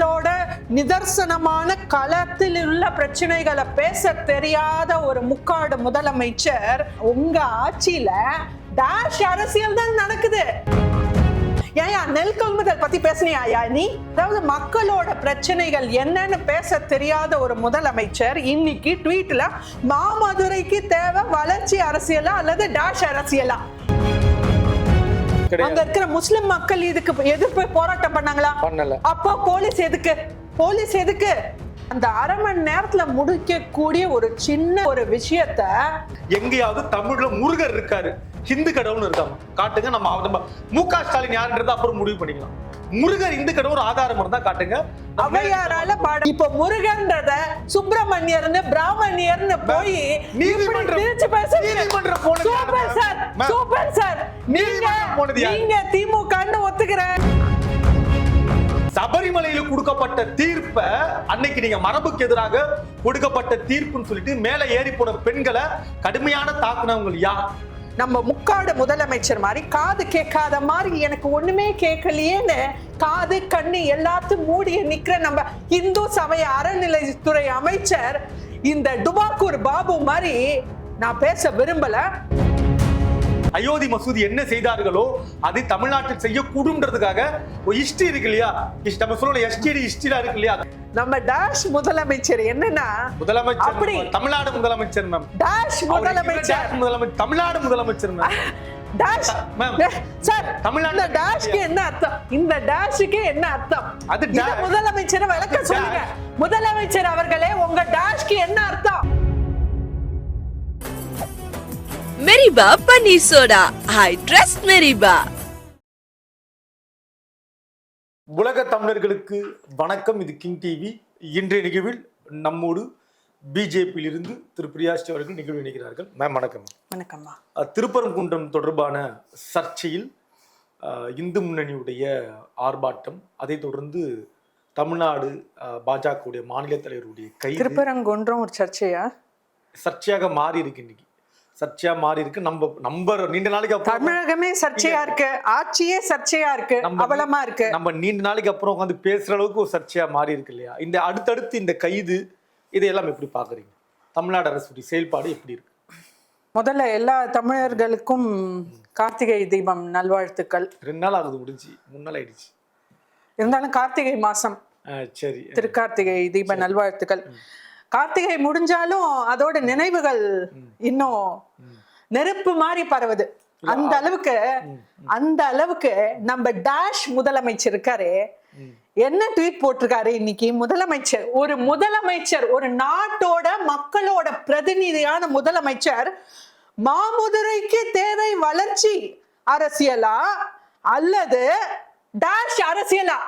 மக்களோட நிதர்சனமான களத்தில் உள்ள பிரச்சனைகளை பேச தெரியாத ஒரு முக்காடு முதலமைச்சர் உங்க ஆட்சியில டேஷ் அரசியல் தான் நடக்குது. ஏயா நெல் கொள்முதல் பத்தி பேசுனியா நீ? அதாவது மக்களோட பிரச்சனைகள் என்னன்னு பேச தெரியாத ஒரு முதலமைச்சர் இன்னைக்கு ட்வீட்ல மாமதுரைக்கு தேவை வளர்ச்சி அரசியலா அல்லது டாஷ் அரசியலா? அங்க இருக்கிற முஸ்லிம் மக்கள் இதுக்கு எதிர்ப்பு போராட்டம் பண்ணாங்களா? பண்ணல. அப்போ போலீஸ் எதுக்கு? போலீஸ் எதுக்கு? அந்த அரை மணி நேரத்துல முடிக்கக்கூடிய ஒரு சின்ன ஒரு விஷயத்த எங்கேயாவது தமிழ்ல முருகர் இருக்காரு. ஹிந்து கடவுள்னு இருக்காங்க. காட்டுங்க நம்ம நம்ம மு க ஸ்டாலின் யாருன்றத அப்புறம் முடிவு பண்ணிக்கலாம். முருகர் இந்து கடவுள் ஒரு ஆதாரம் இருந்தா காட்டுங்க. அவையாரால பாட இப்ப முருகன்றத சுப்பிரமணியர்னு பிராமணியர்னு போய் நீதிமன்றம் பேசுறீங்க சூப்பர்? சார். சூப்பர் சார் நீங்க? நீங்க திமுகன்னு ஒத்துக்கிறேன் சபரிமலையில கொடுக்கப்பட்ட தீர்ப்பை அன்னைக்கு நீங்க மரபுக்கு எதிராக கொடுக்கப்பட்ட தீர்ப்புன்னு சொல்லிட்டு மேல ஏறி போன பெண்களை கடுமையான தாக்குனவங்க யார் நம்ம முக்காடு முதலமைச்சர் மாதிரி காது கேட்காத மாதிரி எனக்கு ஒண்ணுமே கேட்கலையேன்னு காது கண்ணு எல்லாத்தையும் மூடி நிக்கிற நம்ம இந்து சமய அறநிலைத்துறை அமைச்சர் இந்த டுபாக்கூர் பாபு மாதிரி நான் பேச விரும்பல அயோத்தி மசூதி என்ன செய்தார்களோ அதை தமிழ்நாட்டில் செய்யக்கூடும்ன்றதுக்காக ஒரு ஹிஸ்டரி இருக்கு இல்லையா நம்ம சொல்ல எஸ்டிடி ஹிஸ்டரியா இருக்கு இல்லையா நம்ம டேஷ் முதலமைச்சர் என்னன்னா முதலமைச்சர் அப்படி. தமிழ்நாடு முதலமைச்சர் மேம் டேஷ் முதலமைச்சர் முதலமைச்சர் தமிழ்நாடு முதலமைச்சர் மேம் டேஷ். சார் தமிழ்நாட்டுல இந்த டேஷ்க்கு என்ன அர்த்தம் இந்த டேஷ்க்கு என்ன அர்த்தம் அது. முதலமைச்சரை விளக்க. சொல்லுங்க முதலமைச்சர் அவர்களே உங்க டேஷ்க்கு என்ன அர்த்தம் மெரிபா பன்னீர் சோடா ஐ ட்ரஸ்ட் மெரிபா உலக தமிழர்களுக்கு வணக்கம். இது கிங் டிவி இன்றைய நிகழ்வில் நம்மோடு பிஜேபியில் இருந்து திரு பிரியாஷ்டி அவர்கள் நிகழ்வு இணைக்கிறார்கள் மேம் வணக்கம். வணக்கம்மா. அஹ், திருப்பரங்குன்றம் தொடர்பான சர்ச்சையில் இந்து முன்னணியுடைய ஆர்ப்பாட்டம் அதைத் தொடர்ந்து தமிழ்நாடு பாஜகவுடைய மாநில தலைவருடைய கைது. திருப்பரங்குன்றம் ஒரு சர்ச்சையா? சர்ச்சையாக மாறி இருக்கு இன்னைக்கு. சர்ச்சையா மாறி இருக்கு. நம்ம நம்ம நீண்ட நாளைக்கு அப்புறம் தமிழகமே சர்ச்சையா இருக்கு. ஆட்சியே சர்ச்சையா இருக்கு. அவலமா இருக்கு. நம்ம நீண்ட நாளைக்கு அப்புறம் உட்காந்து பேசுற அளவுக்கு ஒரு சர்ச்சையா மாறி இருக்கு இல்லையா? இந்த அடுத்தடுத்து இந்த கைது இதையெல்லாம் எப்படி பாக்குறீங்க தமிழ்நாடு அரசுடைய செயல்பாடு எப்படி இருக்கு? முதல்ல எல்லா தமிழர்களுக்கும் கார்த்திகை தீபம் நல்வாழ்த்துக்கள். ரெண்டு நாள் ஆகுது முடிஞ்சு. மூணு நாள் ஆயிடுச்சு. இருந்தாலும் கார்த்திகை மாசம். சரி. திருக்கார்த்திகை தீப நல்வாழ்த்துக்கள். கார்த்திகை முடிஞ்சாலும் அதோட நினைவுகள் இன்னும் நெருப்பு மாதிரி பரவுது. அந்த அளவுக்கு அந்த அளவுக்கு நம்ம டேஷ் முதலமைச்சர் இருக்காரு என்ன ட்வீட் போட்டிருக்காரு இன்னைக்கு? முதலமைச்சர் ஒரு முதலமைச்சர் ஒரு நாட்டோட மக்களோட பிரதிநிதியான முதலமைச்சர் மாமுதுரைக்கு தேவை வளர்ச்சி அரசியலா அல்லது டேஷ் அரசியலா.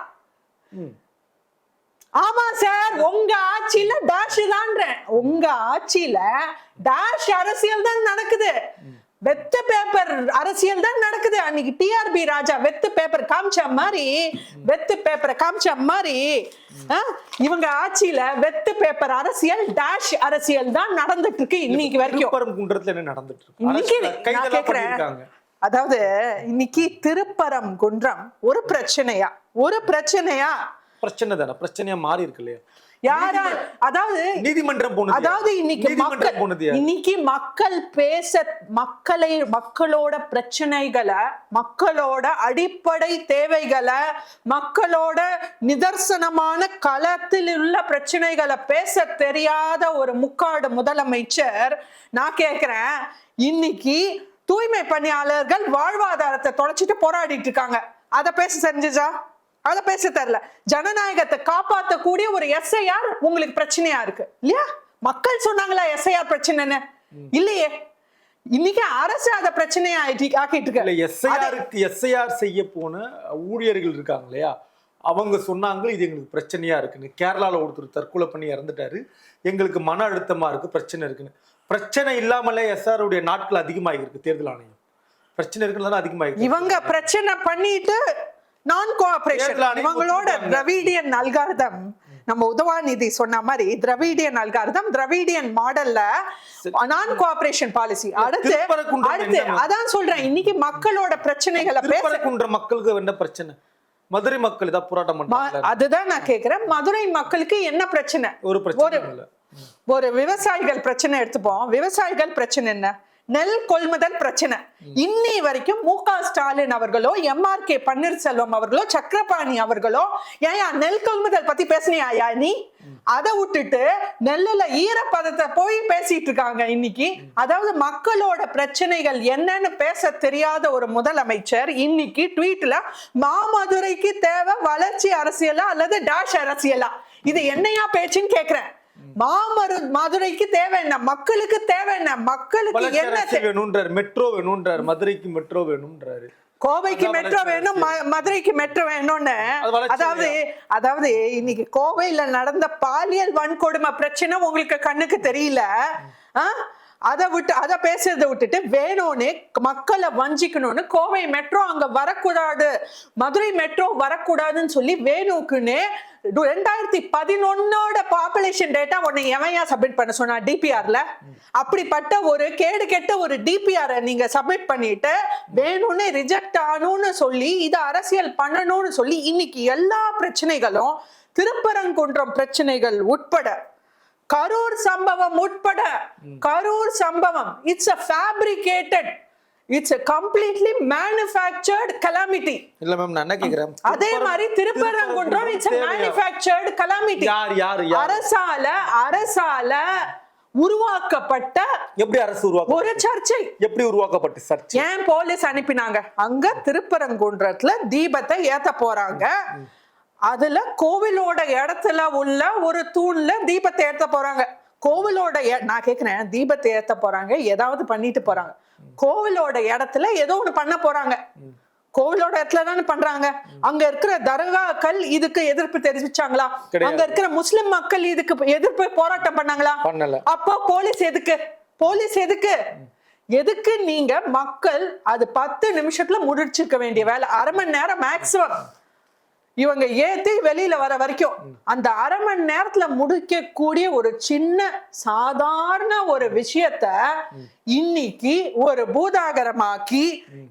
ஆமா சார் உங்க ஆட்சியில டேஷ் தான்றேன். உங்க ஆட்சியில டேஷ் அரசியல் தான் நடக்குது. வெத்து பேப்பர் அரசியல் தான் நடக்குது. அன்னைக்கு டிஆர்பி ராஜா வெத்து பேப்பர் காமிச்ச மாதிரி வெத்து பேப்பரை காமிச்ச மாதிரி இவங்க ஆட்சியில வெத்து பேப்பர் அரசியல் டேஷ் அரசியல் தான் நடந்துட்டு இருக்கு இன்னைக்கு வரைக்கும். திருப்பரங்குன்றத்துல என்ன நடந்துட்டு இருக்கு இன்னைக்கு நான் கேக்குறேன். அதாவது இன்னைக்கு திருப்பரம் குன்றம் ஒரு பிரச்சனையா? ஒரு பிரச்சனையா? பிரச்சனை தானே பிரச்சனையா மாறி இருக்கு இல்லையா யாரா அதாவது நீதிமன்றம் போனது? அதாவது இன்னைக்கு மக்கள் போனது? இன்னைக்கு மக்கள் பேச மக்களை மக்களோட பிரச்சனைகளை மக்களோட அடிப்படை தேவைகளை மக்களோட நிதர்சனமான களத்தில் உள்ள பிரச்சனைகளை பேச தெரியாத ஒரு முக்காடு முதலமைச்சர் நான் கேக்குறேன் இன்னைக்கு தூய்மை பணியாளர்கள் வாழ்வாதாரத்தை தொலைச்சிட்டு போராடிட்டு இருக்காங்க அதை பேச தெரிஞ்சுச்சா அதை பேச தெரியல. ஜனநாயகத்தை காப்பாத்தக்கூடிய ஒரு எஸ்ஐஆர் உங்களுக்கு பிரச்சனையா இருக்கு. இல்லையா? மக்கள் சொன்னாங்களா எஸ்ஐஆர் பிரச்சனைன்னு இல்லையே. இன்னைக்கு அரசு அதை பிரச்சனையா ஆக்கிட்டு இல்ல இருக்கு எஸ்ஐஆருக்கு எஸ்ஐஆர் செய்ய போன ஊழியர்கள் இருக்காங்க இல்லையா? அவங்க சொன்னாங்க இது எங்களுக்கு பிரச்சனையா இருக்குன்னு. கேரளால ஒருத்தர் தற்கொலை பண்ணி இறந்துட்டாரு. எங்களுக்கு மன அழுத்தமா இருக்கு பிரச்சனை இருக்குன்னு. பிரச்சனை இல்லாமலே எஸ்ஆர் உடைய நாட்கள் அதிகமாகி இருக்கு தேர்தல் ஆணையம். பிரச்சனை இருக்குன்னு அதிகமாகி இவங்க பிரச்சனை பண்ணிட்டு நான் கோஆபரேஷன் இவங்களோட. Dravidian algorithm. நம்ம உதவாநிதி சொன்ன மாதிரி திராவிடியன் அல்காரதம் திராவிடியன் மாடல்ல நான் கோஆபரேஷன் பாலிசி அடுத்து அடுத்து? அதான் சொல்றேன் இன்னைக்கு மக்களோட பிரச்சனைகளை பேச மக்களுக்கு என்ன பிரச்சனை? மதுரை மக்கள் ஏதாவது போராட்டம் பண்றாங்க அதுதான் நான் கேக்குறேன் மதுரை மக்களுக்கு என்ன பிரச்சனை? ஒரு பிரச்சனை ஒரு விவசாயிகள் பிரச்சனை எடுத்துப்போம். விவசாயிகள் பிரச்சனை என்ன? நெல் கொள்முதல் பிரச்சனை. இன்னி வரைக்கும் மு க ஸ்டாலின் அவர்களோ எம்ஆர் கே பன்னீர்செல்வம் அவர்களோ சக்கரபாணி அவர்களோ ஏயா நெல் கொள்முதல் பத்தி பேசுனியா நீ? அதை விட்டுட்டு நெல்லுல ஈரப்பதத்தை போய் பேசிட்டு இருக்காங்க இன்னைக்கு. அதாவது மக்களோட பிரச்சனைகள் என்னன்னு பேச தெரியாத ஒரு முதலமைச்சர் இன்னைக்கு ட்வீட்ல மாமதுரைக்கு தேவை வளர்ச்சி அரசியலா அல்லது டாஷ் அரசியலா? இது என்னையா பேச்சுன்னு கேக்குறேன். மாமரு மதுரைக்கு தேவை என்ன? மக்களுக்கு தேவை என்ன? மக்களுக்கு என்ன வேணும்ன்றாரு. மெட்ரோ வேணும்ன்றாரு. மதுரைக்கு மெட்ரோ வேணும்ன்றாரு. கோவைக்கு மெட்ரோ வேணும். மதுரைக்கு மெட்ரோ வேணும்னு. அதாவது அதாவது இன்னைக்கு கோவையில நடந்த பாலியல் வன்கொடுமை பிரச்சனை உங்களுக்கு கண்ணுக்கு தெரியல? அதை விட்டு அதை பேசுறதை விட்டுட்டு வேணும்னு மக்களை வஞ்சிக்கணும்னு கோவை மெட்ரோ அங்க வரக்கூடாது. மதுரை மெட்ரோ வரக்கூடாதுன்னு சொல்லி வேணுக்குன்னு ரெண்டாயிரத்தி பதினொன்னோட பாப்புலேஷன் டேட்டா உன்னை எவையா சப்மிட் பண்ண சொன்னா டிபிஆர்ல அப்படிப்பட்ட ஒரு கேடு கெட்ட ஒரு டிபிஆர் நீங்க சப்மிட் பண்ணிட்டு வேணும்னு ரிஜெக்ட் ஆகணும்னு சொல்லி இதை அரசியல் பண்ணணும்னு சொல்லி இன்னைக்கு எல்லா பிரச்சனைகளும் திருப்பரங்குன்றம் பிரச்சனைகள் உட்பட கரூர் சம்பவம் உட்பட கரூர் சம்பவம் it's a fabricated it's a completely manufactured calamity இல்ல மேம் நான் என்ன கேக்குறேன்? அதே மாதிரி Thiruparankundram it's a manufactured calamity. யார் யார் அரசால அரசால உருவாக்கப்பட்ட எப்படி அரசு உருவாக்க ஒரு சர்ச்சை. எப்படி உருவாக்கப்பட்டு சர்ச்சை? ஏன் போலீஸ் அனுப்பினாங்க? அங்க திருப்பரங்குன்றத்துல தீபத்தை ஏத்த போறாங்க. அதுல கோவிலோட இடத்துல உள்ள ஒரு தூண்ல தீபத்தை ஏத்த போறாங்க. கோவிலோட எ- நான் கேக்குறேன் தீபத்தை ஏத்த போறாங்க ஏதாவது பண்ணிட்டு போறாங்க. கோவிலோட இடத்துல ஏதோ ஒண்ணு பண்ண போறாங்க. கோவிலோட இடத்துல தானே பண்றாங்க. அங்க இருக்கிற தர்காக்கள் இதுக்கு எதிர்ப்பு தெரிவிச்சாங்களா. அங்க இருக்கிற முஸ்லிம் மக்கள் இதுக்கு எதிர்ப்பு போராட்டம் பண்ணாங்களா? அப்போ போலீஸ் எதுக்கு? போலீஸ் எதுக்கு? எதுக்கு நீங்க மக்கள் அது பத்து நிமிஷத்துல முடிச்சிருக்க வேண்டிய வேலை. அரை மணி நேரம் மேக்சிமம் இவங்க ஏத்தி வெளியில வர வரைக்கும் அந்த அரை மணி நேரத்துல முடிக்க கூடிய ஒரு சின்ன சாதாரண ஒரு விஷயத்த இன்னைக்கு ஒரு பூதாகரமாக்கி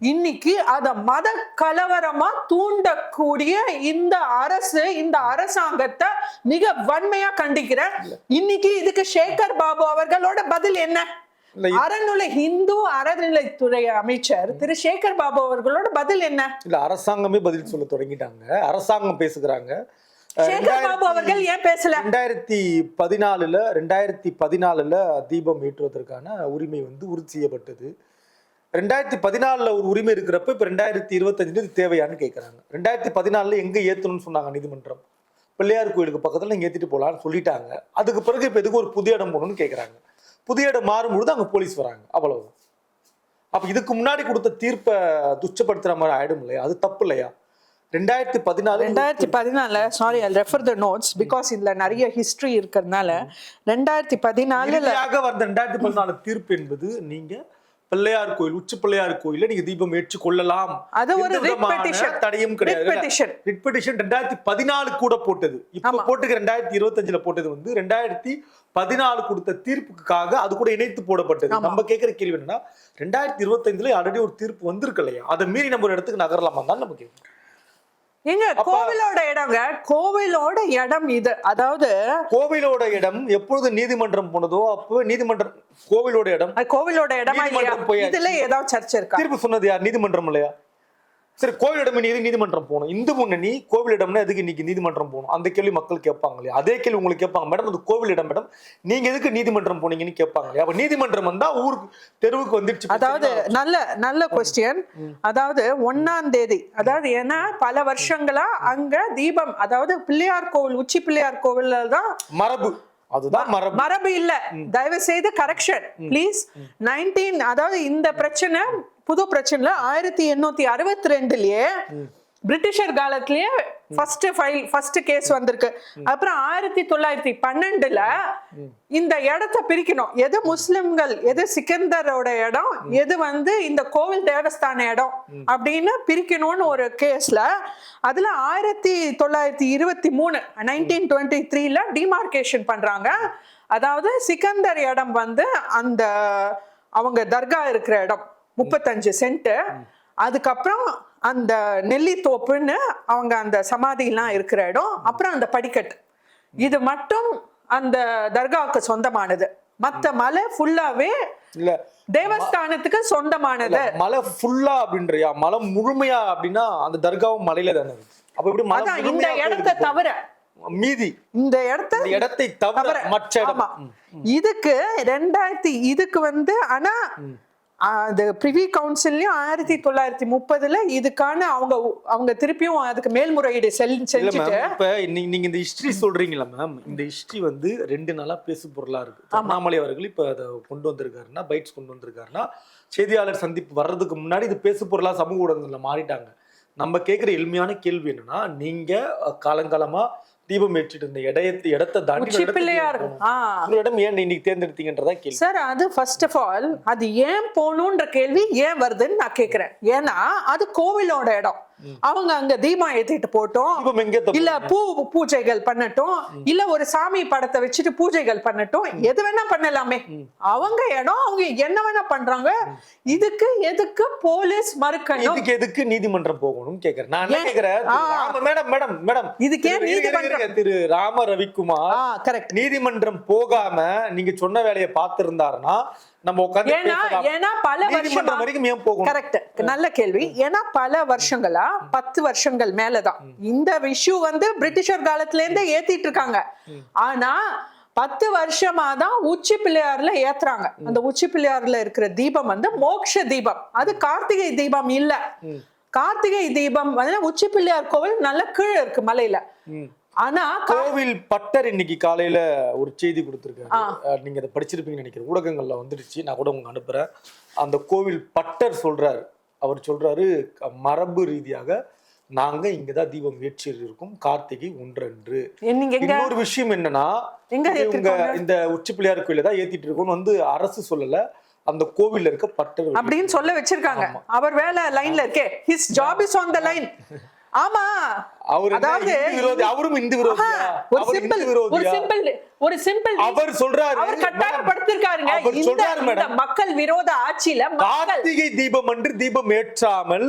இன்னைக்கு அத மத கலவரமா தூண்டக்கூடிய இந்த அரசு இந்த அரசாங்கத்தை மிக வன்மையா கண்டிக்கிறேன் இன்னைக்கு இதுக்கு சேகர் பாபு அவர்களோட பதில் என்ன? அறநிலை இந்து அறநிலைத்துறை அமைச்சர் திரு சேகர் பாபு அவர்களோட பதில் என்ன? இல்ல அரசாங்கமே பதில் சொல்ல தொடங்கிட்டாங்க. அரசாங்கம் பேசுகிறாங்க. சேகர் பாபு அவர்கள் ஏன் பேசல? ரெண்டாயிரத்தி பதினாலுல ரெண்டாயிரத்தி பதினாலுல தீபம் ஏற்றுவதற்கான உரிமை வந்து உறுதி செய்யப்பட்டது. ரெண்டாயிரத்தி பதினாலுல ஒரு உரிமை இருக்கிறப்ப இப்ப ரெண்டாயிரத்தி இருபத்தஞ்சுல இது தேவையான்னு கேட்கறாங்க ரெண்டாயிரத்தி பதினாலுல எங்க ஏத்தணும்னு சொன்னாங்க நீதிமன்றம். பிள்ளையார் கோயிலுக்கு பக்கத்துல நீங்க ஏத்திட்டு போலாம்னு சொல்லிட்டாங்க. அதுக்கு பிறகு இப்ப எதுக்கு ஒரு புதிய இடம் போகணும்னு கேட்கறாங்க புதிய இடம் மாறும்பொழுது அங்க போலீஸ் வராங்க. அவ்வளவு அப்ப இதுக்கு முன்னாடி கொடுத்த தீர்ப்பை துச்சப்படுத்துற மாதிரி ஆயிடும் இல்லையா? அது தப்பு இல்லையா? ரெண்டாயிரத்தி பதினாலு ரெண்டாயிரத்தி பதினால sorry I refer the notes because இதுல நிறைய ஹிஸ்டரி இருக்கிறதுனால ரெண்டாயிரத்தி பதினாலுல வந்த ரெண்டாயிரத்தி பதினாலு தீர்ப்பு என்பது நீங்க பிள்ளையார் கோயில் உச்சி பிள்ளையார் கோயில நீங்க தீபம் ஏற்று கொள்ளலாம். அது ஒரு. தடையும் கிடையாது. ரிட் பெட்டிஷன் ரெண்டாயிரத்தி பதினாலு கூட போட்டது. இப்ப போட்டுக்க ரெண்டாயிரத்தி இருபத்தஞ்சுல போட்டது வந்து ரெண்டாயிரத்தி பதினாலு கொடுத்த தீர்ப்புக்காக அது கூட இணைத்து போடப்பட்டது. நம்ம கேட்கிற கேள்வி என்னன்னா ரெண்டாயிரத்தி இருபத்தைந்துல ஆல்ரெடி ஒரு தீர்ப்பு வந்திருக்கு இல்லையா? அதை மீறி நம்ம ஒரு இடத்துக்கு நகரலாமா தான் நம்ம கேட்கிறோம் எங்க கோவிலோட இடங்க கோவிலோட இடம் இது. அதாவது கோவிலோட இடம் எப்பொழுது நீதிமன்றம் போனதோ அப்போ நீதிமன்றம் கோவிலோட இடம் கோவிலோட இடமா. இதுல ஏதாவது சர்ச்சை இருக்கா? தீர்ப்பு சொன்னது யார்? நீதிமன்றம் இல்லையா? சரி கோவிலிடம் எதுக்கு நீதிமன்றம் போகணும்? இந்து முன்னணி கோவிலிடம்னா எதுக்கு இன்னைக்கு நீதிமன்றம் போகணும்? அந்த கேள்வி மக்கள் கேட்பாங்க இல்லையா அதே கேள்வி உங்களுக்கு கேட்பாங்க. மேடம் அது கோவிலிடம் மேடம். நீங்க எதுக்கு நீதிமன்றம் போனீங்கன்னு கேட்பாங்க இல்லையா அப்ப நீதிமன்றம் வந்தா ஊருக்கு தெருவுக்கு வந்துடுச்சு அதாவது நல்ல நல்ல கொஸ்டின் அதாவது ஒன்னாம் தேதி. அதாவது ஏன்னா பல வருஷங்களா அங்க தீபம் அதாவது பிள்ளையார் கோவில் உச்சி பிள்ளையார் கோவில்ல தான் மரபு. அதுதான் மரபு. மரபு இல்ல. தயவு செய்து கரெக்ஷன் ப்ளீஸ் நைன்டீன் அதாவது இந்த பிரச்சனை புது பிரச்சனைல ஆயிரத்தி எண்ணூத்தி அறுபத்தி ரெண்டுலயே பிரிட்டிஷர் காலத்திலேயே ஃபர்ஸ்ட் ஃபைல் ஃபர்ஸ்ட் கேஸ் வந்திருக்கு. அப்புறம் ஆயிரத்தி தொள்ளாயிரத்தி பன்னெண்டுல இந்த இடத்த பிரிக்கணும். எது முஸ்லிம்கள் எது சிக்கந்தரோட இடம் எது வந்து இந்த கோவில் தேவஸ்தான இடம் அப்படின்னு பிரிக்கணும்னு ஒரு கேஸ்ல அதுல ஆயிரத்தி தொள்ளாயிரத்தி இருபத்தி மூணு நைன்டீன் டுவெண்ட்டி த்ரீல டிமார்கேஷன் பண்றாங்க. அதாவது சிக்கந்தர் இடம் வந்து அந்த அவங்க தர்கா இருக்கிற இடம் முப்பத்தஞ்சு சென்ட் அதுக்கப்புறம் அந்த நெல்லித்தோப்புன்னு அவங்க அந்த சமாதிலாம் இருக்கிற இடம் அப்புறம் அந்த படிக்கட்டு. இது மட்டும் அந்த தர்காவுக்கு சொந்தமானது. மத்த மலை ஃபுல்லாவே இல்ல. தேவஸ்தானத்துக்கு சொந்தமானது. மலை ஃபுல்லா அப்படின்றியா? மலை முழுமையா அப்படின்னா அந்த தர்காவும் மலையில தானே. அப்ப எப்படி மலை இந்த இடத்தை தவிர? மீதி. இந்த இடத்த இடத்தை தவிர மற்ற இடம். இதுக்கு ரெண்டாயிரத்தி இதுக்கு வந்து ஆனா அது பிரிவி கவுன்சில்லையும் ஆயிரத்தி தொள்ளாயிரத்தி முப்பதுல இதுக்கான அவங்க அவங்க திருப்பியும் அதுக்கு மேல்முறையீடு செல் செஞ்சுட்டு இப்ப நீங்க இந்த ஹிஸ்டரி சொல்றீங்களா மேம் இந்த ஹிஸ்டரி வந்து ரெண்டு நாளா பேசு பொருளா இருக்கு. அண்ணாமலை அவர்கள் இப்ப அதை கொண்டு வந்திருக்காருன்னா பைட்ஸ் கொண்டு வந்திருக்காருன்னா செய்தியாளர் சந்திப்பு வர்றதுக்கு முன்னாடி இது பேசு பொருளா சமூக ஊடகங்கள்ல மாறிட்டாங்க. நம்ம கேட்குற எளிமையான கேள்வி என்னன்னா நீங்க காலங்காலமா தீபம் ஏற்றிட்டு இருந்த இடத்தை இடத்தை தாண்டி பிள்ளையார் இடம் ஏன் இன்னைக்கு தேர்ந்தெடுத்தீங்கன்றதா கேள்வி சார் அது ஃபர்ஸ்ட் ஆஃப் ஆல் அது ஏன் போகணுன்ற கேள்வி ஏன் வருதுன்னு நான் கேக்குறேன். ஏன்னா அது கோவிலோட இடம். அவங்க அங்க தீபம் ஏத்திட்டு போட்டோம்? இல்ல பூ பூஜைகள் பண்ணட்டும். இல்ல ஒரு சாமி படத்தை வச்சுட்டு பூஜைகள் பண்ணட்டும். எது வேணா பண்ணலாமே. அவங்க இடம் அவங்க என்ன வேணா பண்றாங்க. இதுக்கு எதுக்கு போலீஸ் மறுக்கணும்? இதுக்கு எதுக்கு நீதிமன்றம் போகணும் கேக்குறேன். நான்? கேக்குறேன்? Madam madam madam. இதுக்கு நீதிமன்றம்? திரு ராம ரவிக்குமார் கரெக்ட் நீதிமன்றம் போகாம நீங்க சொன்ன வேலையை பார்த்திருந்தாருன்னா நம்ம உட்கார்ந்து ஏன்னா பல வருஷமா வரைக்கும் ஏன் போகணும்? கரெக்ட் நல்ல கேள்வி. ஏன்னா பல வருஷங்களா பத்து வருஷங்கள் மேலதான். இந்த விஷயம் வந்து பிரிட்டிஷர் காலத்துல இருந்தே ஏத்திட்டு இருக்காங்க. ஆனா பத்து வருஷமா தான் உச்சி பிள்ளையார்ல ஏத்துறாங்க. அந்த உச்சி பிள்ளையார்ல இருக்கிற தீபம் வந்து மோக்ஷ தீபம். அது கார்த்திகை தீபம் இல்ல. கார்த்திகை தீபம் வந்து உச்சி பிள்ளையார் கோவில் நல்ல கீழே இருக்கு மலையில. ஆனா கோவில் பட்டர் இன்னைக்கு காலையில ஒரு செய்தி கொடுத்திருக்காரு. அஹ் நீங்க அதை படிச்சிருப்பீங்கன்னு நினைக்கிறேன். ஊடகங்கள்ல வந்துடுச்சு. நான் கூட உங்களுக்கு அனுப்புறேன். அந்த கோவில் பட்டர் சொல்றாரு. அவர் சொல்றாரு மரபு ரீதியாக நாங்க இங்கதான் தீபம் ஏற்றி இருக்கோம். கார்த்திகை ஒன்றன்று. இன்னொரு விஷயம் என்னன்னா இவங்க? இந்த உச்சி பிள்ளையார் கோயில தான் ஏத்திட்டு இருக்கோம்னு வந்து அரசு சொல்லல. அந்த கோவில்ல இருக்க பட்டர் அப்படின்னு சொல்ல வச்சிருக்காங்க. அவர் வேலை லைன்ல இருக்கே. His job is on the line ஆமா. அவர் அதாவது விரோதி? அவரும் இந்து விரோதியா? ஆஹா, ஒரு சிம்பிள் ஒரு சிம்பிள் ஒரு சிம்பிள் அவர் சொல்றாரு அவர் கட்டாயப்படுத்திருக்காருங்க. இந்த மக்கள் விரோத ஆட்சியில கார்த்திகை தீபம் அன்று தீபம் ஏற்றாமல்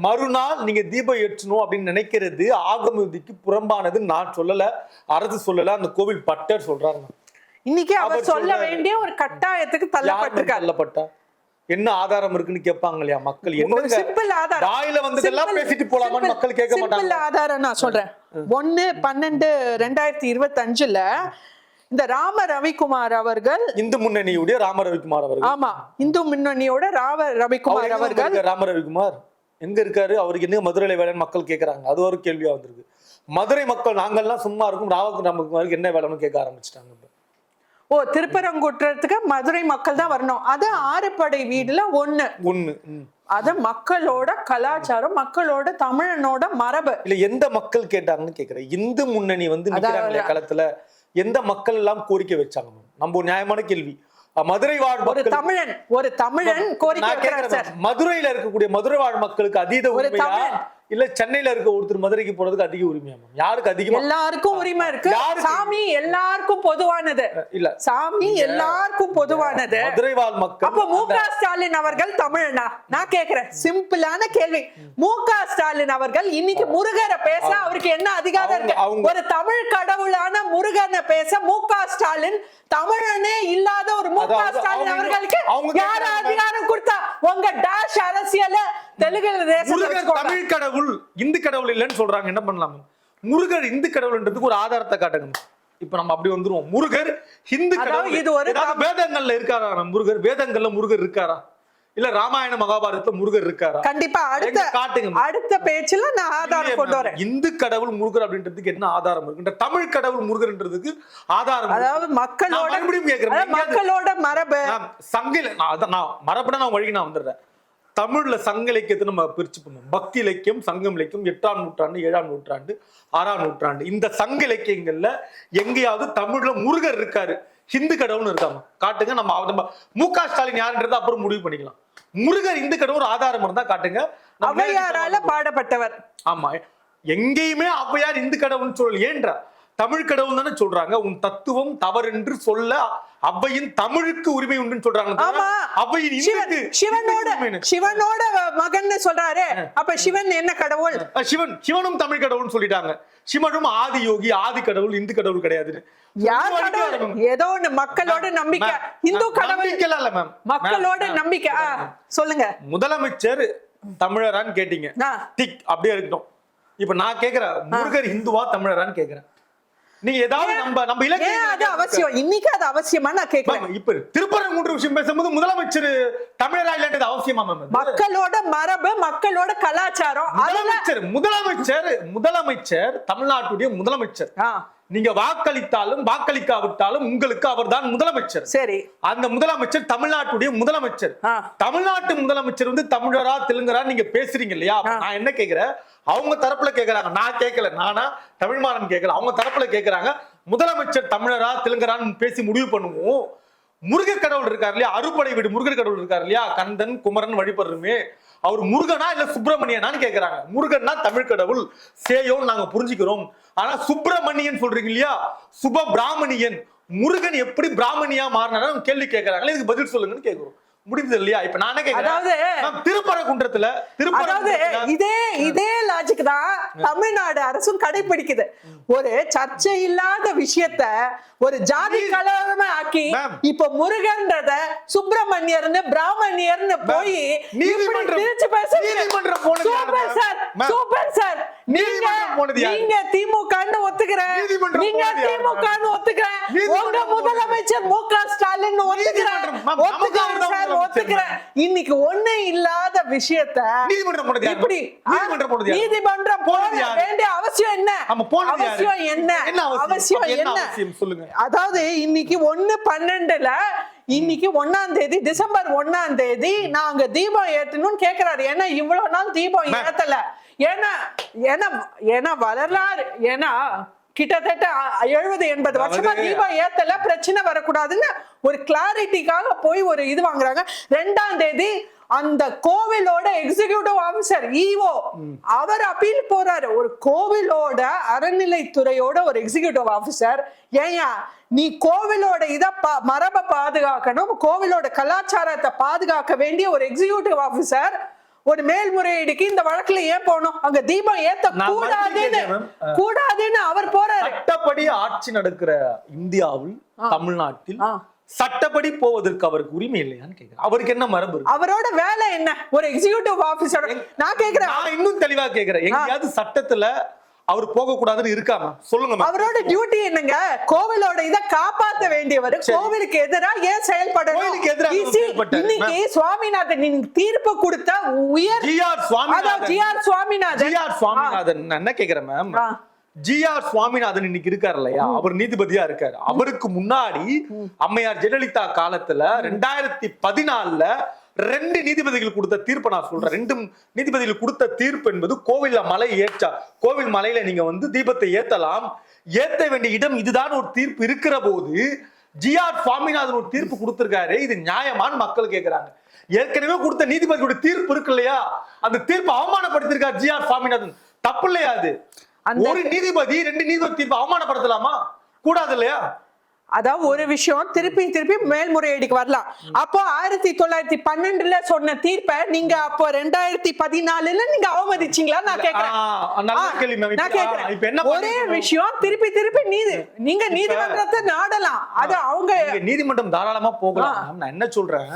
மறுநாள் நீங்க தீபம் ஏற்றணும் அப்படின்னு நினைக்கிறது ஆகம விதிக்கு புறம்பானது நான் சொல்லல அரசு சொல்லல அந்த கோவில் பட்டர் சொல்றாரு இன்னைக்கு அவர் சொல்ல. வேண்டிய ஒரு கட்டாயத்துக்கு தள்ளப்பட்டிருக்காரு. தள்ளப்பட்டா என்ன ஆதாரம் இருக்குன்னு கேட்பாங்க இல்லையா மக்கள்? என்னங்க? சிம்பிள் ஆதாரம். வாயில வந்ததெல்லாம் பேசிட்டு போலாமான்னு மக்கள் கேட்க மாட்டாங்க. ஆதாரம் நான் சொல்றேன். ஒண்ணு பன்னெண்டு ரெண்டாயிரத்தி இருபத்தஞ்சுல இந்த ராம ரவிக்குமார் அவர்கள் இந்து முன்னணியுடைய ராம ரவிக்குமார் அவர்கள். ஆமா இந்து முன்னணியோட அவர் ரவிக்குமார் அவர்கள் ராம ரவிக்குமார். எங்க இருக்காரு? அவருக்கு என்ன மதுரையில வேலைன்னு மக்கள் கேக்குறாங்க. அது ஒரு கேள்வியா வந்திருக்கு. மதுரை மக்கள் நாங்கெல்லாம் சும்மா இருக்கும். ராவக்கு ராமகுமாருக்கு என்ன வேலைன்னு கேட்க ஆரம்பிச்சிட்டாங்க. ஓ திருப்பரங்குன்றத்துக்கு மதுரை மக்கள் தான் வரணும். அது ஆறுபடை வீடுல ஒண்ணு. ஒண்ணு. அது மக்களோட கலாச்சாரம் மக்களோட தமிழனோட மரபு. இல்ல எந்த மக்கள் கேட்டாங்கன்னு கேக்குறேன். இந்து முன்னணி வந்து களத்துல எந்த மக்கள் எல்லாம் கோரிக்கை வச்சாங்க? மேம்? நம்ம ஒரு நியாயமான கேள்வி. மதுரை வாழ் ஒரு தமிழன் ஒரு தமிழன் கோரிக்கை மதுரையில இருக்கக்கூடிய மதுரை வாழ் மக்களுக்கு அதீத உரிமையா. இல்ல சென்னையில இருக்க ஒருத்தர் மதுரைக்கு போறதுக்கு அதிக உரிமையா மேம் யாருக்கு அதிகமா? எல்லாருக்கும் உரிமை இருக்கு? சாமி எல்லாருக்கும் பொதுவானது. இல்ல. சாமி எல்லாருக்கும் பொதுவானது. மதுரை வாழ் மக்கள் அப்ப மு க ஸ்டாலின் அவர்கள் தமிழனா? நான் கேக்குறேன். சிம்பிளான கேள்வி. மு. க ஸ்டாலின் அவர்கள் இன்னைக்கு முருகரை பேச அவருக்கு என்ன அதிகாரம் இருக்கு? அவங்க- ஒரு தமிழ் கடவுளான முருகனை பேச மு க ஸ்டாலின் தமிழனே இல்லாத ஒரு மு க ஸ்டாலின் அவர்களுக்கு யார. அதிகாரம் கொடுத்தா? உங்க டேஷ் அரசியல தெலுங்கு. தமிழ் கடவுள் இந்து கடவுள் இல்லைன்னு சொல்றாங்க. என்ன பண்ணலாம்? முருகர் இந்து கடவுள்ன்றதுக்கு ஒரு ஆதாரத்தை காட்டுங்க. இப்ப நம்ம அப்படி வந்துருவோம். முருகர் ஹிந்து கடவுள். இது ஒரு வேதங்கள்ல இருக்காரா? முருகர் வேதங்கள்ல முருகர் இருக்காரா? இல்ல ராமாயண மகாபாரதத்துல முருகர் இருக்காரா? கண்டிப்பா அடுத்த காட்டுங்க. அடுத்த பேச்சுல நான் ஆதாரம் கொண்டு வரேன். இந்து கடவுள் முருகர் அப்படின்றதுக்கு என்ன ஆதாரம் இருக்கு? தமிழ் கடவுள் முருகர்ன்றதுக்கு ஆதாரம். அதாவது மக்களோட எங்கேயாவது- மக்களோட மரபு சங்கில நான் மரபுனா நான் வழி நான் வந்துடுறேன். தமிழ்ல சங்க இலக்கியத்தை நம்ம பிரிச்சு பண்ணுவோம் பக்தி இலக்கியம் சங்கம் இலக்கியம் எட்டாம் நூற்றாண்டு ஏழாம் நூற்றாண்டு ஆறாம் நூற்றாண்டு. இந்த சங்க இலக்கியங்கள்ல எங்கேயாவது தமிழ்ல முருகர் இருக்காரு. ஹிந்து கடவுள்னு இருக்காங்க. காட்டுங்க நம்ம நம்ம மு க ஸ்டாலின் யாருன்றதை அப்புறம் முடிவு பண்ணிக்கலாம். முருகர் இந்து கடவுள் ஆதாரம் இருந்தா காட்டுங்க. சமாதானம் பாடப்பட்டவர். ஆமா. எங்கேயுமே ஔவையார் இந்து கடவுள்னு சொல்லல. ஏன்றா? தமிழ் கடவுள் தானே சொல்றாங்க. உன் தத்துவம் தவறென்று சொல்ல அவ்வையின் தமிழுக்கு உரிமை உண்டுன்னு சொல்றாங்க அவ்வையின் சிவனோட சிவனோட மகன்னு சொல்றாரு. அப்ப சிவன் என்ன கடவுள்? சிவன் சிவனும் தமிழ் கடவுள்னு சொல்லிட்டாங்க. சிவனும் ஆதி யோகி ஆதி கடவுள் இந்து கடவுள் கிடையாதுன்னு. யார் கடவுள். ஏதோ ஒண்ணு மக்களோட நம்பிக்கை. இந்து கடவுள் இல்ல மேம். மக்களோட நம்பிக்கை. சொல்லுங்க. முதலமைச்சர் தமிழரான்னு கேட்டீங்க. டிக் அப்படியே இருக்கட்டும். இப்ப நான் கேக்குறேன் முருகர் இந்துவா தமிழரான்னு கேக்குறேன். நீங்க ஏதாவது நம்ம நம்ம ஏன் அது இலக்கிய அவசியம்? இன்னைக்கு அது அவசியமா நான் கேக்குறேன் இப்ப திருப்பரங்குன்ற விஷயம் பேசும்போது முதலமைச்சர் தமிழரா இல்லன்றது அவசியமா மேம்? மக்களோட மரபு மக்களோட கலாச்சாரம் முதலமைச்சர் முதலமைச்சர் முதலமைச்சர் தமிழ்நாட்டுடைய முதலமைச்சர். ஆ, நீங்க வாக்களித்தாலும் வாக்களிக்காவிட்டாலும் உங்களுக்கு அவர்தான் முதலமைச்சர். சரி. அந்த முதலமைச்சர் தமிழ்நாட்டுடைய முதலமைச்சர். தமிழ்நாட்டு முதலமைச்சர் வந்து தமிழரா தெலுங்கரா நீங்க பேசுறீங்க இல்லையா? நான் என்ன கேக்குறேன்? அவங்க தரப்புல கேக்குறாங்க. நான் கேட்கல நானா தமிழ்மாறன் கேட்கல அவங்க தரப்புல கேக்குறாங்க. முதலமைச்சர் தமிழரா தெலுங்கரான்னு பேசி முடிவு பண்ணுவோம். முருகர் கடவுள் இருக்கார் இல்லையா? அறுபடை வீடு முருகர் கடவுள் இருக்கார் இல்லையா? கந்தன் குமரன் வழிபடுறோமே. அவர் முருகனா இல்ல சுப்பிரமணியனான்னு கேக்குறாங்க. முருகன்னா தமிழ் கடவுள் சேயோன்னு நாங்க புரிஞ்சுக்கிறோம். ஆனா சுப்பிரமணியன் சொல்றீங்க இல்லையா? சுப பிராமணியன் முருகன் எப்படி பிராமணியா மாறினாரு கேள்வி கேட்கறாங்களே இதுக்கு பதில் சொல்லுங்கன்னு கேக்குறோம். முடிந்தது இல்லையா? இப்ப நானே கேக்குறேன். திருப்பரங்குன்றத்துல அதாவது இதே இதே லாஜிக் தான் தமிழ்நாடு அரசும் கடைபிடிக்குது ஒரு சர்ச்சை இல்லாத விஷயத்த ஒரு ஜாதி கலவரமா ஆக்கி. இப்ப முருகன்றத சுப்பிரமணியர்னு பிராமணியர்னு போய் நீதிமன்றம் சூப்பர்? சார். Super sir. நீதிமன்றம் போனது? நீங்க திமுகன்னு ஒத்துக்கிறேன் நீங்க? திமுகன்னு ஒத்துக்கிறேன் உங்க. முதலமைச்சர் மு க ஸ்டாலின் ஒத்துக்கிறேன் ஒத்துக்கிறேன் இன்னைக்கு ஒண்ணு இல்லாத விஷயத்த நீதிமன்றம் போனது? இப்படி? நீதிமன்றம் போனது? நீதிமன்றம் போன? வேண்டிய அவசியம் என்ன? அவசியம் என்ன அவசியம்? என்ன? சொல்லுங்க. அதாவது இன்னைக்கு ஒண்ணு பன்னெண்டுல இன்னைக்கு ஒண்ணாம் தேதி டிசம்பர் ஒண்ணாம் தேதி நாங்க தீபம் ஏத்தணும்னு கேக்குறாரு ஏன்னா இவ்வளவு நாள் தீபம். ஏத்தல ஏன்னா ஏன்னா ஏன்னா வரலாறு ஏன்னா கிட்டத்தட்ட எழுபது எண்பது வருஷமா தீபம் ஏத்தல பிரச்சனை வரக்கூடாதுன்னு ஒரு கிளாரிட்டிக்காக போய் ஒரு இது வாங்குறாங்க. ரெண்டாம் தேதி அந்த கோவிலோட எக்ஸிகியூட்டிவ் ஆபீசர் ஈஓ அவர் அப்பீல் போறாரு. ஒரு கோவிலோட அறநிலைத்துறையோட ஒரு எக்ஸிகியூட்டிவ் ஆபீசர் ஏயா நீ கோவிலோட இத பா- மரபை பாதுகாக்கணும் கோவிலோட கலாச்சாரத்தை பாதுகாக்க வேண்டிய ஒரு எக்ஸிகியூட்டிவ் ஆபீசர் ஒரு மேல்முறையீடுக்கு இந்த வழக்குல ஏன் போகணும்? அங்க தீபம் ஏத்த கூடாதுன்னு. கூடாதுன்னு அவர் போறாரு. சட்டப்படி ஆட்சி நடக்கிற இந்தியாவில் தமிழ்நாட்டில். சட்டப்படி போவதற்கு அவருக்கு உரிமை இல்லையான்னு கேக்குறேன். அவருக்கு என்ன மரபு அவரோட வேலை என்ன? ஒரு எக்ஸிகியூட்டிவ் ஆபீசர் நான் கேக்குறேன். இன்னும் தெளிவா கேக்குறேன். எங்கேயாவது சட்டத்துல அவர் போக கூடாதுன்னு இருக்காம? சொல்லுங்க. அவரோட டியூட்டி என்னங்க? கோவிலோட இத காப்பாத்த வேண்டியவர் கோவிலுக்கு எதிரா ஏன் செயல்படணும். இன்னைக்கு சுவாமிநாதன் தீர்ப்பு கொடுத்த உயர் G R Swaminathan. G R Swaminathan. G R Swaminathan. என்ன கேக்குறேன் மேம். ஜி ஆர் சுவாமிநாதன் இன்னைக்கு இருக்காரு இல்லையா? அவர் நீதிபதியா இருக்காரு. அவருக்கு முன்னாடி அம்மையார் ஜெயலலிதா காலத்துல ரெண்டாயிரத்தி பதினாலுல ரெண்டு நீதிபதிகள் கொடுத்த தீர்ப்பை நான் சொல்றேன். ரெண்டு நீதிபதிகள் கொடுத்த தீர்ப்பு என்பது கோவில்ல மலை ஏற்றா. கோவில் மலையில நீங்க வந்து தீபத்தை ஏத்தலாம். ஏத்த வேண்டிய இடம் இதுதான் ஒரு தீர்ப்பு இருக்கிற போது ஜி ஆர் சுவாமிநாதன் ஒரு தீர்ப்பு கொடுத்திருக்காரு. இது நியாயமான்னு மக்கள் கேக்குறாங்க. ஏற்கனவே கொடுத்த நீதிபதியோட தீர்ப்பு இருக்கு இல்லையா? அந்த தீர்ப்பு அவமானப்படுத்திருக்கார் ஜி ஆர் சுவாமிநாதன். தப்பு இல்லையா அது? ஒரு நீதிபதி ரெண்டு நீதிபதி தீர்ப்பு அவமானப்படுத்தலாமா? கூடாது இல்லையா? அதாவது ஒரு விஷயம் திருப்பி திருப்பி மேல்முறையீடுக்கு வரலாம். அப்போ ஆயிரத்தி தொள்ளாயிரத்தி பன்னெண்டுல சொன்ன தீர்ப்பை நீங்க அப்போ ரெண்டாயிரத்தி பதினாலுல நீங்க அவமதிச்சீங்களா? நான் கேக்குறேன். நான் கேக்குறேன். ஒரே? விஷயம் திருப்பி திருப்பி நீதி. நீங்க நீதிமன்றத்தை நாடலாம். அது அவங்க நீதிமன்றம் தாராளமா போகலாம். நான் என்ன சொல்றேன்?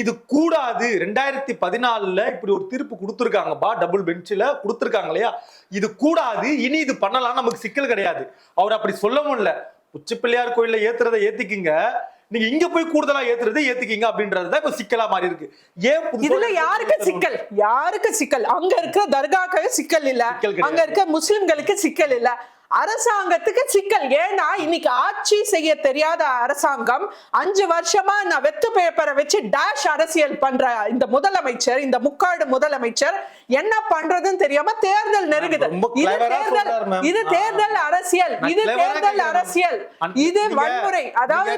இது கூடாது. ரெண்டாயிரத்தி பதினாலுல இப்படி ஒரு தீர்ப்பு கொடுத்திருக்காங்கப்பா டபுள் பெஞ்சில கொடுத்திருக்காங்க இல்லையா? இது கூடாது. இனி இது பண்ணலாம் நமக்கு சிக்கல் கிடையாது. அவர் அப்படி சொல்லவும் இல்ல. உச்சி பிள்ளையார் கோயில்ல ஏத்துறதை ஏத்திக்கிங்க. நீங்க இங்க போய் கூடுதலா ஏத்துறதை ஏத்திக்கிங்க அப்படின்றதுதான் இப்ப சிக்கலா மாறி இருக்கு. ஏன் இதுல யாருக்கு சிக்கல்? யாருக்கு சிக்கல்? அங்க இருக்க தர்காக்கு சிக்கல் இல்ல. அங்க இருக்க முஸ்லிம்களுக்கு சிக்கல் இல்ல. அரசாங்கத்துக்கு சிக்கல். ஏன்னா இன்னைக்கு ஆட்சி செய்ய தெரியாத அரசாங்கம் அஞ்சு வருஷமா நான் வெத்து பேப்பரை வச்சு டேஷ் அரசியல் பண்ற இந்த முதலமைச்சர் இந்த முக்காடு முதலமைச்சர் என்ன பண்றதுன்னு தெரியாம தேர்தல் நெருங்குது. இது தேர்தல். இது தேர்தல் அரசியல். இது தேர்தல். அரசியல். இது வன்முறை. அதாவது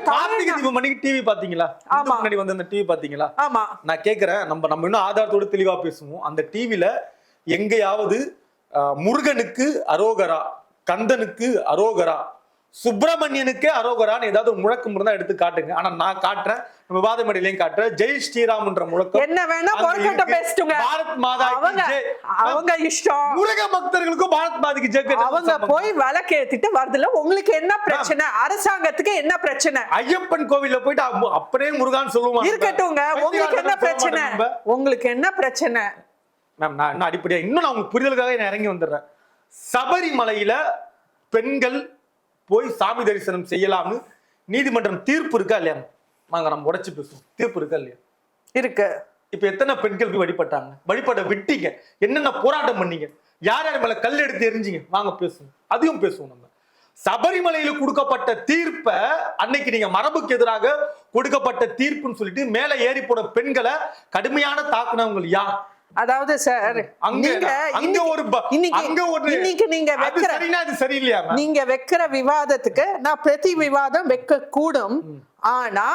மணிக்கு டிவி பாத்தீங்களா ஆமா. முன்னாடி வந்து அந்த டிவி பாத்தீங்களா ஆமா. நான் கேக்குறேன். நம்ம நம்ம இன்னும் ஆதாரத்தோட தெளிவா பேசுவோம். அந்த டிவில எங்கேயாவது முருகனுக்கு அரோகரா கந்தனுக்கு அரோகரா. சுப்பிரமணியனுக்கே அரோகரான்னு ஏதாவது ஒரு முழக்கம் இருந்தா எடுத்து காட்டுங்க. ஆனா நான் காட்டுறேன். நம்ம விவாத மேடையிலையும் காட்டுறேன். ஜெய் ஸ்ரீராம்ன்ற முழக்கம் என்ன வேணா பாரத் மாதா அவங்க. அவங்க இஷ்டம். முருக பக்தர்களுக்கும் பாரத் மாதாக்கு ஜெய் அவங்க. போய் விளக்கேத்திட்டு வருதுல உங்களுக்கு என்ன பிரச்சனை? அரசாங்கத்துக்கு என்ன பிரச்சனை? ஐயப்பன் கோவில்ல போயிட்டு அப்ப- அப்படியே முருகான்னு சொல்லுவாங்க. இருக்கட்டுங்க உங்களுக்கு என்ன பிரச்சனை? உங்களுக்கு என்ன பிரச்சனை? மேம் நான் அடிப்படையா இன்னும் நான் உங்களுக்கு புரிதலுக்காக நான் இறங்கி வந்துடுறேன். சபரிமலையில பெண்கள் போய் சாமி தரிசனம் செய்யலாம்னு நீதிமன்றம் தீர்ப்பு இருக்கா இல்லையா? வாங்க நம்ம உடைச்சு பேசுவோம். தீர்ப்பு இருக்கா இல்லையா? இருக்கு. இப்ப எத்தனை பெண்கள் போய் வழிபட்டாங்க? வழிபட விட்டீங்க. என்னென்ன போராட்டம் பண்ணீங்க? யார் யார் மேல கல் எடுத்து எரிஞ்சீங்க? வாங்க பேசுவோம். அதையும் பேசுவோம் நம்ம. சபரிமலையில கொடுக்கப்பட்ட தீர்ப்பை அன்னைக்கு நீங்க மரபுக்கு எதிராக கொடுக்கப்பட்ட தீர்ப்புன்னு சொல்லிட்டு மேல ஏறி போன பெண்களை கடுமையான தாக்குனவங்க யார்? அதாவது சார் நீங்க அங்க ஒரு இன்னைக்கு அங்க ஒரு இன்னைக்கு நீங்க வைக்கிற அது சரியில்லையா நீங்க வைக்கிற விவாதத்துக்கு நான் பிரதி விவாதம் வைக்க கூடும் ஆனா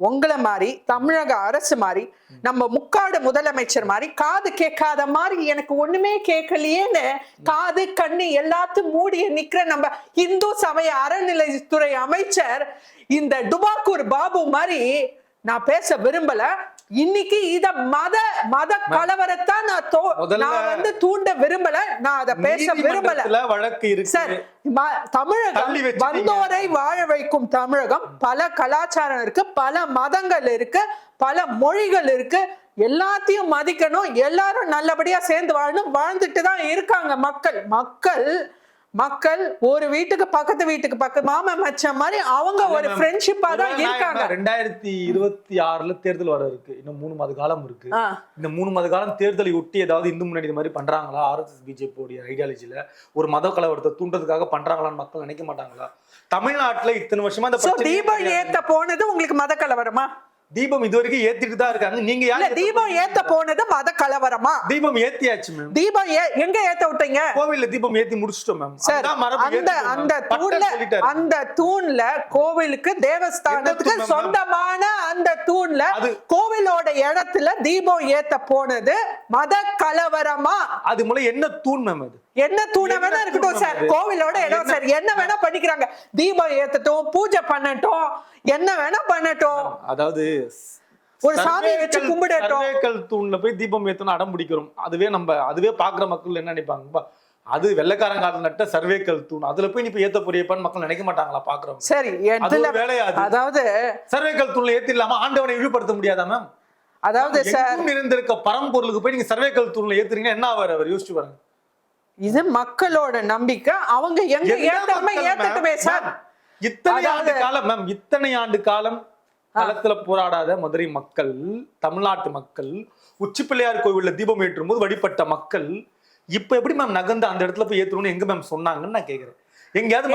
உங்களை மாதிரி தமிழக அரசு மாதிரி நம்ம முக்காடு முதலமைச்சர் மாதிரி காது கேட்காத மாதிரி எனக்கு ஒண்ணுமே கேட்கலையேன்னு காது கண்ணு எல்லாத்தையும் மூடி நிக்கிற நம்ம இந்து சமய அறநிலைத்துறை அமைச்சர் இந்த டுபாக்கூர் பாபு மாதிரி நான் பேச விரும்பல. இன்னைக்கு இத மத மத கலவரத்தான் நான் நான் வந்து தூண்ட விரும்பல நான் அதை பேச விரும்பல. வழக்கு சார் இருக்கு ம- தமிழகம். வந்தோரை வாழ வைக்கும் தமிழகம் பல கலாச்சாரம் இருக்கு பல மதங்கள் இருக்கு பல மொழிகள் இருக்கு. எல்லாத்தையும் மதிக்கணும் எல்லாரும் நல்லபடியா சேர்ந்து வாழணும் வாழ்ந்துட்டு தான் இருக்காங்க மக்கள். மக்கள் மக்கள் ஒரு வீட்டுக்கு பக்கத்து வீட்டுக்கு பக்கத்து மாமா மச்சான் மாதிரி அவங்க ஒரு ஃப்ரெண்ட்ஷிப்பா தான் இருக்காங்க. ரெண்டாயிரத்தி இருபத்தி ஆறுல தேர்தல் வர இருக்கு. இன்னும் மூணு மாத காலம் இருக்கு. இந்த மூணு மாத காலம் தேர்தலை ஒட்டி ஏதாவது இந்து முன்னணி இது மாதிரி பண்றாங்களா? ஆர்எஸ்எஸ் பிஜேபி உடைய ஐடியாலஜில? ஒரு மத கலவரத்தை தூண்டுறதுக்காக பண்றாங்களான்னு மக்கள் நினைக்க மாட்டாங்களா? தமிழ்நாட்டுல இத்தனை வருஷமா இந்த தீபம் கிடையாது. ஏத்த போனது உங்களுக்கு மத கலவரமா? தீபம் இது வரைக்கும் ஏத்திட்டு தான் இருக்காங்க. நீங்க யார் தீபம் ஏத்த போனது மத கலவரமா. தீபம் ஏத்தியாச்சு மேம் தீபம் எங்க ஏத்த விட்டீங்க? கோவில்ல தீபம் ஏத்தி முடிச்சிட்டோம் மேம் சார் அந்த அந்த தூண்ல. அந்த தூண்ல கோவிலுக்கு தேவஸ்தானத்துக்கு? சொந்தமான அந்த தூண்ல அது- கோவிலோட இடத்துல தீபம் ஏத்த போனது மத கலவரமா? அது மூலம் என்ன தூண் மேம் அது? என்ன தூண வேணா இருக்கட்டும் சார்? கோவிலோட இடம் சார். என்ன வேணா பண்ணிக்கிறாங்க. தீபம் ஏத்தட்டும் பூஜை பண்ணட்டும் என்ன வேணா பண்ணட்டும். அதாவது ஒரு சாமியை வச்சு கும்பிடட்டும். தூண்ல போய் தீபம் ஏத்தணும் அடம் பிடிக்கிறோம். அதுவே நம்ம அதுவே பாக்குற மக்கள் என்ன நினைப்பாங்க? பா, அது வெள்ளைக்காரன் காலத்துல நட்ட சர்வேக்கல் தூண். அதுல போய் நீ போய் ஏத்த போறியப்பான்னு மக்கள் நினைக்க மாட்டாங்களா பாக்குறவங்க சரி அது எதுல ஒரு வேலையா அது? அதாவது சர்வேக்கல் தூண்ல ஏத்திடலாமா? ஆண்டவனை இழிவுபடுத்த முடியாதா மேம் அதாவது சார் நிறைந்திருக்க பரம்பொருளுக்கு போய் நீங்க சர்வேக்கல் தூண்ல ஏத்துறீங்கன்னா என்ன ஆவார் அவர் யோசிச்சு பாருங்க. இது மக்களோட நம்பிக்கை. அவங்க எங்க ஏத்தாம ஏத்தட்டுமே? சார் இத்தனை ஆண்டு காலம் மேம் இத்தனை ஆண்டு காலம் களத்துல போராடாத மதுரை மக்கள் தமிழ்நாட்டு மக்கள் உச்சி பிள்ளையார் கோவில்ல தீபம் ஏற்றும் போது வழிபட்ட மக்கள் இப்ப எப்படி மேம் நகர்ந்து அந்த இடத்துல போய் ஏத்தணும்னு எங்க மேம் சொன்னாங்கன்னு நான் கேக்குறேன்.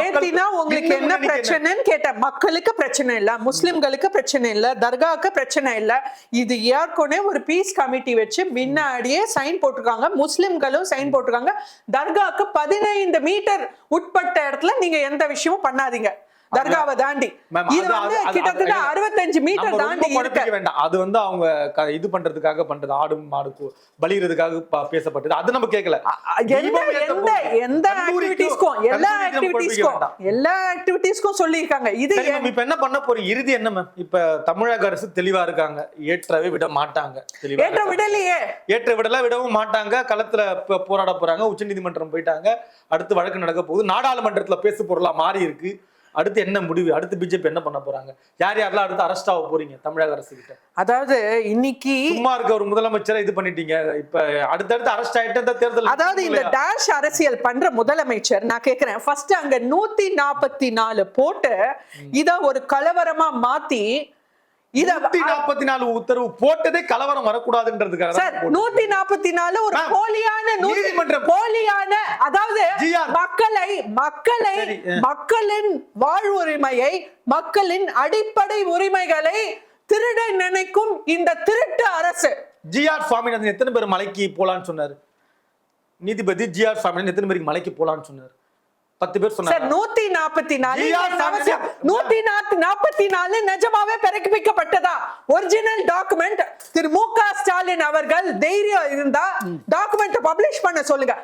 ஏத்தினா உங்களுக்கு என்ன பிரச்சனைன்னு கேட்டேன் மக்களுக்கு பிரச்சனை இல்ல முஸ்லிம்களுக்கு பிரச்சனை இல்ல தர்காவுக்கு பிரச்சனை இல்ல. இது ஏற்கனவே ஒரு பீஸ் கமிட்டி வச்சு முன்னாடியே சைன் போட்டிருக்காங்க முஸ்லிம்களும் சைன் போட்டிருக்காங்க. தர்காவுக்கு பதினைந்து மீட்டர் உட்பட்ட இடத்துல நீங்க எந்த விஷயமும் பண்ணாதீங்க. தர்காவை தாண்டி. இது வந்து கிட்டத்தட்ட அறுபத்தஞ்சு மீட்டர் தாண்டி இருக்கு. வேண்டாம். அது வந்து அவங்க இது பண்றதுக்காக பண்றது ஆடு மாடு கு- பலியிறதுக்காக ப- பேசப்பட்டது. அது நம்ம கேட்கல எந்த எந்த ஆக்டிவிட்டிஸ்க்கும் எல்லா ஆக்டிவிட்டிஸ்க்கும். எல்லா ஆக்டிவிட்டிஸ்க்கும் சொல்லியிருக்காங்க. இது இப்ப என்ன பண்ண போறீங்க? இறுதி என்ன மேம் இப்ப தமிழக அரசு தெளிவா இருக்காங்க. ஏற்றவே விட மாட்டாங்க. ஏற்ற விடலையே. ஏற்ற விடல விடவும் மாட்டாங்க. களத்துல போராட போறாங்க. உச்சநீதிமன்றம் போயிட்டாங்க. அடுத்து வழக்கு நடக்க போகுது. நாடாளுமன்றத்துல பேசு பொருளா மாறி இருக்கு. அடுத்து என்ன முடிவு? அடுத்து பிஜேபி என்ன பண்ண போறாங்க? யார் யாரெல்லாம் அடுத்து அரெஸ்ட் ஆக போறீங்க தமிழக அரசு கிட்ட அதாவது இன்னைக்கு சும்மா இருக்க ஒரு முதலமைச்சரை இது பண்ணிட்டீங்க. இப்ப அடுத்தடுத்து அரெஸ்ட் ஆயிட்டு தேர்தல் அதாவது இந்த? டேஷ் அரசியல் பண்ற முதலமைச்சர் நான் கேக்குறேன். ஃபர்ஸ்ட் அங்க நூத்தி நாற்பத்தி நாலு போட்டு இத ஒரு கலவரமா மாத்தி நூத்தி நாற்பத்தி நாலு உத்தரவு போட்டதே கலவரம் வரக்கூடாதுன்றதுக்காக தான் சார். நூத்தி நாற்பத்தி நாலு ஒரு போலியான நீதிமன்றம். போலியான அதாவது. மக்களை மக்களை. மக்களின் வாழ்வுரிமையை மக்களின் அடிப்படை உரிமைகளை திருட நினைக்கும் இந்த திருட்டு அரசு ஜிஆர் சுவாமிநாதன் எத்தனை பேர் மலைக்கு போலான்னு சொன்னாரு நீதிபதி ஜிஆர் சுவாமிநாதன் எத்தனை பேருக்கு மலைக்கு போலான்னு சொன்னாரு பத்து பேர் சொன்னாங்க. நூத்தி நாற்பத்தி நாலு. நூத்தி நாற்பத்தி நாலு நிஜமாவே பிறப்பிக்கப்பட்டதா ஒரிஜினல் டாக்குமெண்ட் திரு மு க. ஸ்டாலின் அவர்கள் தைரியம் இருந்தா டாக்குமெண்ட் பப்ளிஷ் பண்ண சொல்லுங்க.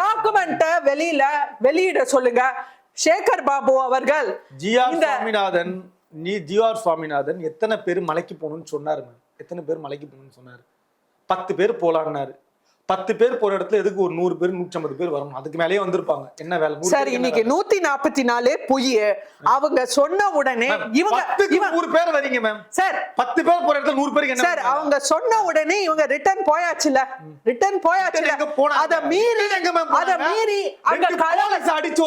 டாக்குமெண்ட்ட வெளியில வெளியிட சொல்லுங்க. சேகர் பாபு அவர்கள் ஜிஆர் இந்த சுவாமிநாதன் நீ ஜிஆர் சுவாமிநாதன் எத்தனை பேர் மலைக்கு போகணும்னு சொன்னாரு? எத்தனை பேர் மலைக்கு போகணும்னு சொன்னாரு? பத்து பேர் போலான்னாரு. பத்து பேர் போற இடத்துல எதுக்கு ஒரு நூறு பேர் நூற்றி ஐம்பது பேர் வரணும் அதுக்கு மேலேயே வந்திருப்பாங்க என்ன வேலை சார் இன்னைக்கு? நூத்தி நாற்பத்தி நாலு பொய் அவங்க சொன்ன உடனே இவங்க நூறு பேர் வரீங்க மேம் சார் பத்து பேர் போற இடத்துல நூறு பேருக்கு சார்? அவங்க சொன்ன உடனே இவங்க ரிட்டர்ன் போயாச்சுல ரிட்டர்ன் போயாச்சுல? அத மீறி அத? மீறி அங்க கலவரம் அடிச்சு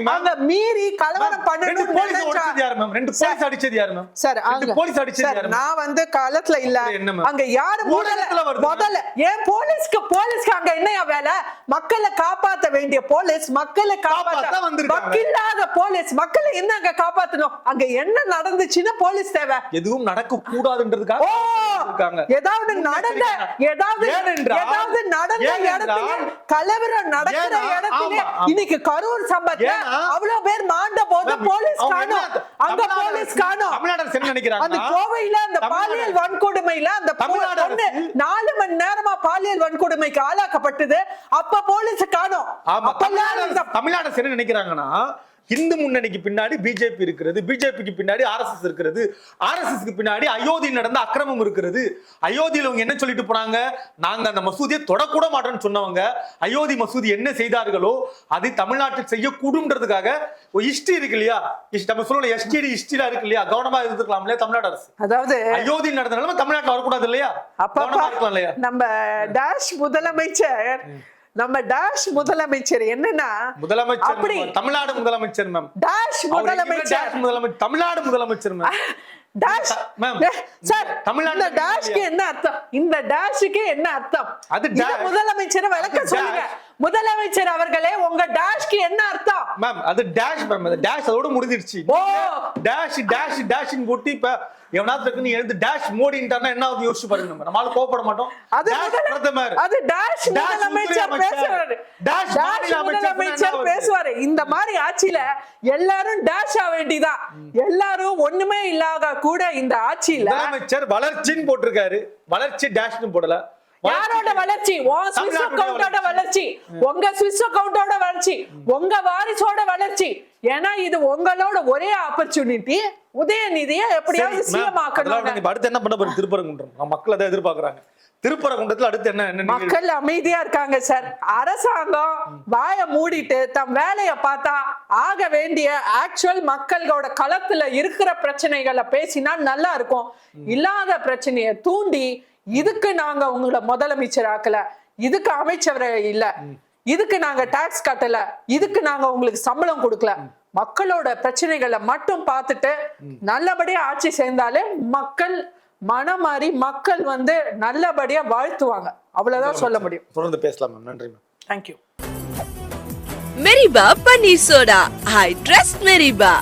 ma'am. அங்க மீறி கலவரம் பண்ணணும் போலீஸ் அடிச்சது யாரு மேம் ரெண்டு போலீஸ் அடிச்சது யாரு மேம் சார் அங்க போலீஸ் அடிச்சது யாரு நான் வந்து காலத்துல இல்ல? அங்க யாரு முதல்ல. முதல்ல ஏன் போலீஸ்க்கு போலீஸ்க்கு அங்க என்னையா வேலை? மக்களை காப்பாத்த வேண்டிய போலீஸ் மக்களை காப்பாத்த. வக்கில்லாத போலீஸ் மக்களை என்ன அங்க காப்பாத்தணும்? அங்க என்ன நடந்துச்சுன்னா போலீஸ் தேவை. எதுவும் நடக்க கூடாதுன்றதுக்காக ஏதாவது நடந்த ஏதாவது ஏதாவது நடந்த இடத்துல கலவரம் நடக்கிற இடத்துல. இன்னைக்கு கரூர் சம்பவத்துல ஏன்னா, அவ்வளவு பேர் மாண்ட போது போலீஸ் காணோம். அங்க போலீஸ் காணோம். தமிழ்நாடு அரசு என்ன நினைக்கிறாங்கன்னா, அந்த கோவையில அந்த பாலியல் வன்கொடுமையில அந்த தமிழ்நாடு நாலு மணி நேரமா பாலியல் வன்கொடுமைக்கு ஆளாக்கப்பட்டது. அப்ப போலீஸ் காணோம். தமிழ்நாடு என்ன நினைக்கிறாங்கன்னா இந்து முன்னணிக்கு பின்னாடி பிஜேபி இருக்கிறது. பிஜேபிக்கு பின்னாடி ஆர்எஸ்எஸ் இருக்கிறது. ஆர்எஸ்எஸ்க்கு பின்னாடி அயோத்தி நடந்த அக்கிரமம் இருக்கிறது. அயோத்தியில அவங்க என்ன சொல்லிட்டு போனாங்க? நாங்க அந்த மசூதியை தொடக்கூட மாட்டோம்னு சொன்னவங்க. அயோத்தி மசூதி என்ன செய்தார்களோ அதை தமிழ்நாட்டில் செய்யக்கூடும்ன்றதுக்காக ஒரு ஹிஸ்டரி இருக்கு இல்லையா? நம்ம சொல்லணும் எஸ்டிடி ஹிஸ்டரியா இருக்கு இல்லையா? கவனமா இருந்துக்கலாம் இல்லையா தமிழ்நாடு அரசு? அதாவது அயோத்தி நடந்த நிலைமை தமிழ்நாட்டுல வரக்கூடாது இல்லையா? இருக்கலாம் இல்லையா? நம்ம டேஷ் முதலமைச்சர் நம்ம டேஷ் முதலமைச்சர் என்னன்னா முதலமைச்சர் அப்படி தமிழ்நாடு முதலமைச்சர் மேம் டேஷ் முதலமைச்சர். முதலமைச்சர் தமிழ்நாடு முதலமைச்சர் மேம் டேஷ் மேம், சார் தமிழ்நாட்டுல இந்த டேஷ்க்கு என்ன அர்த்தம்? இந்த டேஷ்க்கு என்ன அர்த்தம்? அது. முதலமைச்சர் விளக்க சொல்லுங்க. முதலமைச்சர் அவர்களே உங்க டேஷ்க்கு என்ன அர்த்தம்? மேம் அது டேஷ் மேம் அது டேஷ் அதோட முடிஞ்சிருச்சு. ஓ. டேஷ் டேஷ் டேஷ்னு போட்டு இப்ப எவனாவது இருக்குன்னு எழுந்து டேஷ் மோடின்ட்டார்னா என்ன ஆகுது? யோசிச்சு பாருங்க நம்ம. நம்மளால மாட்டோம். அது பிரதமர். அது டேஷ் முதலமைச்சர் Dash டேஷ் முதலமைச்சர் பேசுவாரு. இந்த மாதிரி ஆட்சியில எல்லாரும் டேஷ் ஆ வேண்டிதான். எல்லாரும் ஒண்ணுமே இல்லாத கூட இந்த ஆட்சியில முதலமைச்சர் வளர்ச்சின்னு போட்டிருக்காரு. வளர்ச்சி டேஷ்னு போடல. யாரோட வளர்ச்சி? தமிழ்நாட்டுடைய அக்கவுண்டோட வளர்ச்சி. உங்க ஸ்விஸ் அக்கவுண்டோட வளர்ச்சி. உங்க வாரிசோட வளர்ச்சி. ஏன்னா இது உங்களோட ஒரே ஆப்பர்ச்சுனிட்டி உதயநிதியை எப்படியாவது சிஎம் ஆக்கணும் அடுத்து என்ன பண்ண போறோம் திருப்பரங்குன்றம். மக்கள் அதை எதிர்பார்க்கறாங்க. திருப்பரங்குன்றத்துல அடுத்து என்ன? மக்கள் அமைதியா இருக்காங்க சார். அரசாங்கம் வாயை மூடிட்டு தம் வேலையை பார்த்தா ஆக வேண்டிய ஆக்சுவல் மக்களோட களத்துல இருக்கிற பிரச்சனைகளை பேசினா நல்லா இருக்கும். இல்லாத பிரச்சனையை தூண்டி இதுக்கு நாங்க உங்களை முதலமைச்சர் ஆக்கல இதுக்கு அமைச்சர் இல்ல. இதுக்கு நாங்க டாக்ஸ் கட்டல. இதுக்கு நாங்க உங்களுக்கு சம்பளம் கொடுக்கல. மக்களோட பிரச்சனைகளை மட்டும் பார்த்துட்டு நல்லபடியா ஆட்சி சேர்ந்தாலே மக்கள் மனம் மாறி மக்கள் வந்து நல்லபடியா வாழ்த்துவாங்க. அவ்வளவுதான் சொல்ல முடியும். தொடர்ந்து பேசலாம் மேம். நன்றி ma'am. Thank you Meriba Paneer Soda. I trust Meriba.